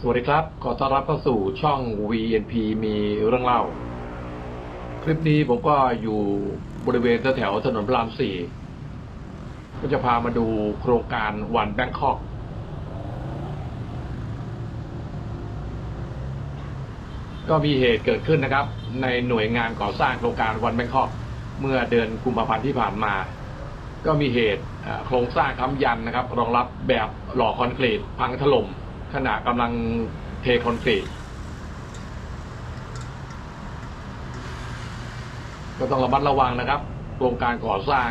สวัสดีครับ ขอต้อนรับเข้าสู่ช่อง VNP มีเรื่องเล่า คลิปนี้ผมก็อยู่บริเวณแถวถนนพระรามสี่ก็จะพามาดูโครงการวันแบงคอกก็มีเหตุเกิดขึ้นนะครับ ในหน่วยงานก่อสร้างโครงการวันแบงคอกเมื่อเดือนกุมภาพันธ์ที่ผ่านมา ก็มีเหตุโครงสร้างค้ำยันนะครับ รองรับแบบหล่อคอนกรีตพังถล่ม ขณะกำลังเทคอนกรีตก็ต้องระมัดระวังนะครับโครงการก่อสร้าง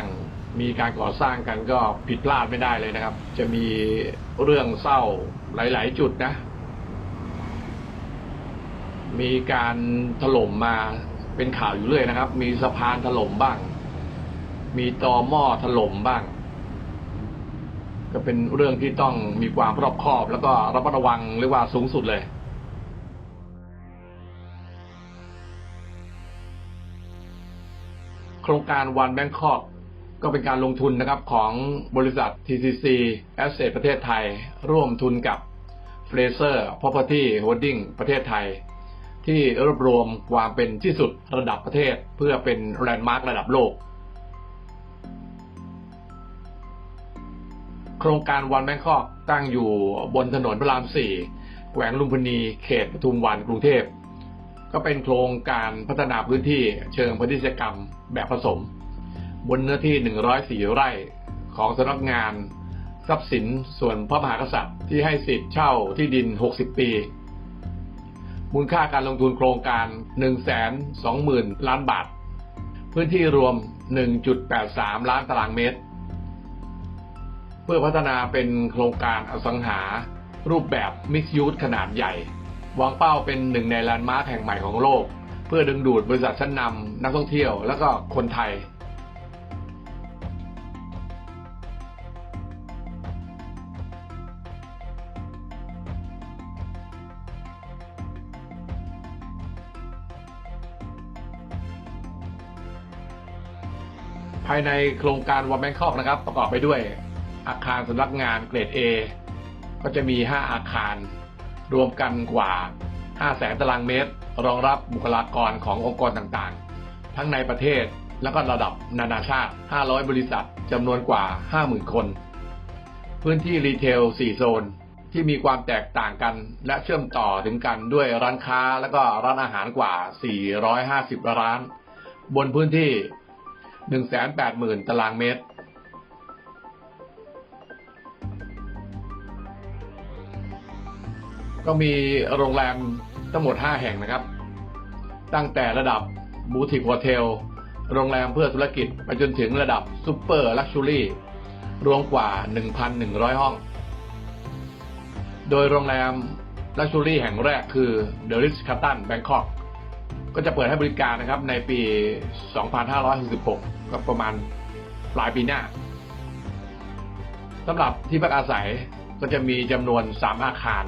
มีการก่อสร้างกันก็ผิดพลาดไม่ได้เลยนะครับ จะมีเรื่องเศร้าหลาย ๆ จุดนะ มีการถล่มมาเป็นข่าวอยู่เรื่อยนะครับ มีสะพานถล่มบ้าง มีตอหม้อถล่มบ้าง ก็เป็นเรื่องที่ต้องมีความรอบคอบ แล้วก็ระมัดระวังเรียกว่าสูงสุดเลยโครงการวันแบงคอกก็เป็นการลงทุนนะครับของบริษัท TCC Asset ประเทศไทย ร่วมทุนกับ Fraser Property Holding ประเทศไทย ที่รวบรวมความเป็นที่สุดระดับประเทศ เพื่อเป็นแลนด์มาร์คระดับโลก โครงการวันแบงคอกตั้งอยู่บนถนนพระรามสี่แขวงลุมพินีเขตปทุมวันกรุงเทพ ก็เป็นโครงการพัฒนาพื้นที่เชิงพาณิชยกรรมแบบผสม บนเนื้อที่ 104 ไร่ของสำนักงาน ทรัพย์สินส่วนพระมหากษัตริย์ที่ให้สิทธิ์เช่าที่ดิน 60 ปี มูลค่าการลงทุนโครงการ 120,000 ล้านบาท พื้นที่รวม 1.83 ล้านตารางเมตร พื่อพัฒนาเป็นโครงการอสังหา รูปแบบมิกซ์ยูสขนาดใหญ่ วางเป้าเป็นหนึ่งในแลนด์มาร์คแห่งใหม่ของโลก เพื่อดึงดูดบริษัทชั้นนำนักท่องเที่ยว และก็คนไทยภายในโครงการวันแบงคอกนะครับ ประกอบไปด้วย อาคารสำนักงานเกรด A ก็จะมี 5 อาคาร รวมกันกว่า 5 แสนตารางเมตร รองรับบุคลากรขององค์กรต่างๆ ทั้งในประเทศและก็ระดับนานาชาติ 500 บริษัทจำนวนกว่า 50,000 คน พื้นที่รีเทล 4 โซน ที่มีความแตกต่างกัน และเชื่อมต่อถึงกันด้วยร้านค้าและก็ร้านอาหารกว่า 450 ร้าน บนพื้นที่ 180,000 ตารางเมตร ก็มีโรงแรมทั้งหมด 5 แห่งนะครับ ตั้งแต่ระดับบูติกโฮเทลโรงแรมเพื่อธุรกิจ ไปจนถึงระดับซูเปอร์ลักชูรี่รวมกว่า 1,100 ห้อง โดยโรงแรมลักชูรี่แห่งแรกคือ The Ritz Carlton Bangkok ก็จะเปิดให้บริการนะครับในปี 2566 ก็ประมาณปลายปีหน้าสำหรับที่พักอาศัยก็จะมีจำนวน 3 อาคาร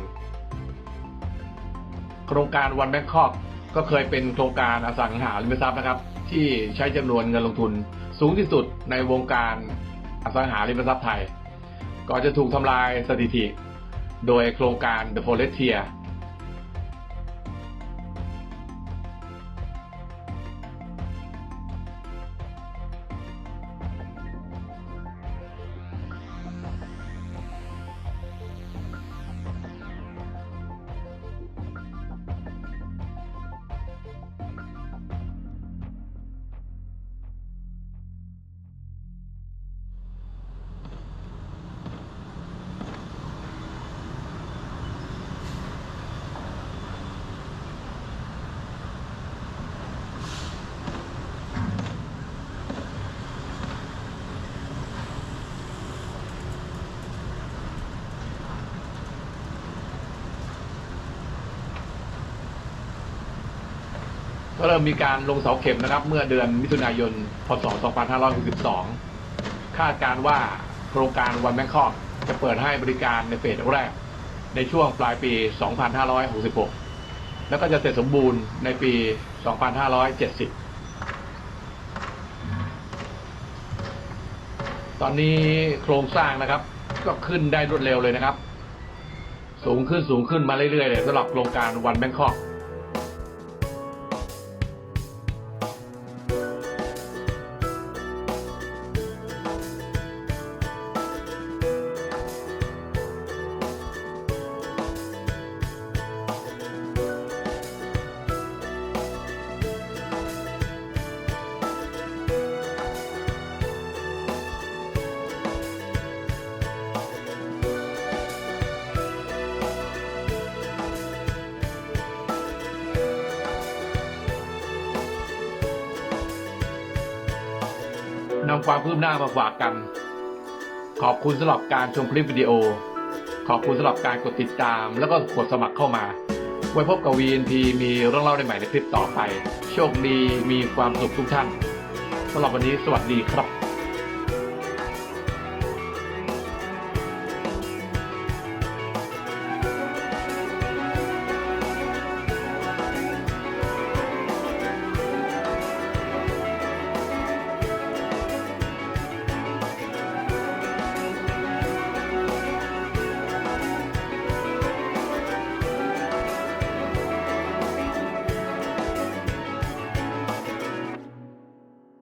โครงการวันแบงคอกก็เคยเป็นโครงการอสังหาริมทรัพย์นะครับ ที่ใช้จำนวนเงินลงทุนสูงที่สุดในวงการอสังหาริมทรัพย์ไทยก่อนจะถูกทำลายสถิติ โดยโครงการ The Forestier ก็เริ่มมีการลงเสาเข็มนะครับ เมื่อเดือนมิถุนายน พศ 2562 คาดการว่าโครงการวันแบงคอกจะเปิดให้บริการในเฟสแรก ในช่วงปลายปี 2566 แล้วก็จะเสร็จสมบูรณ์ในปี 2570 ตอนนี้โครงสร้างนะครับ ก็ขึ้นได้รวดเร็วเลยนะครับ สูงขึ้นสูงขึ้นมาเรื่อยๆเลยสำหรับโครงการวันแบงคอก นำความคืบหน้ามาฝากกัน ขอบคุณสำหรับการชมคลิปวิดีโอ ขอบคุณสำหรับการกดติดตาม แล้วก็กดสมัครเข้ามา ไว้พบกับ VNP มีเรื่องเล่าได้ใหม่ในคลิปต่อไป โชคดีมีความสุขทุกท่านสำหรับวันนี้สวัสดีครับ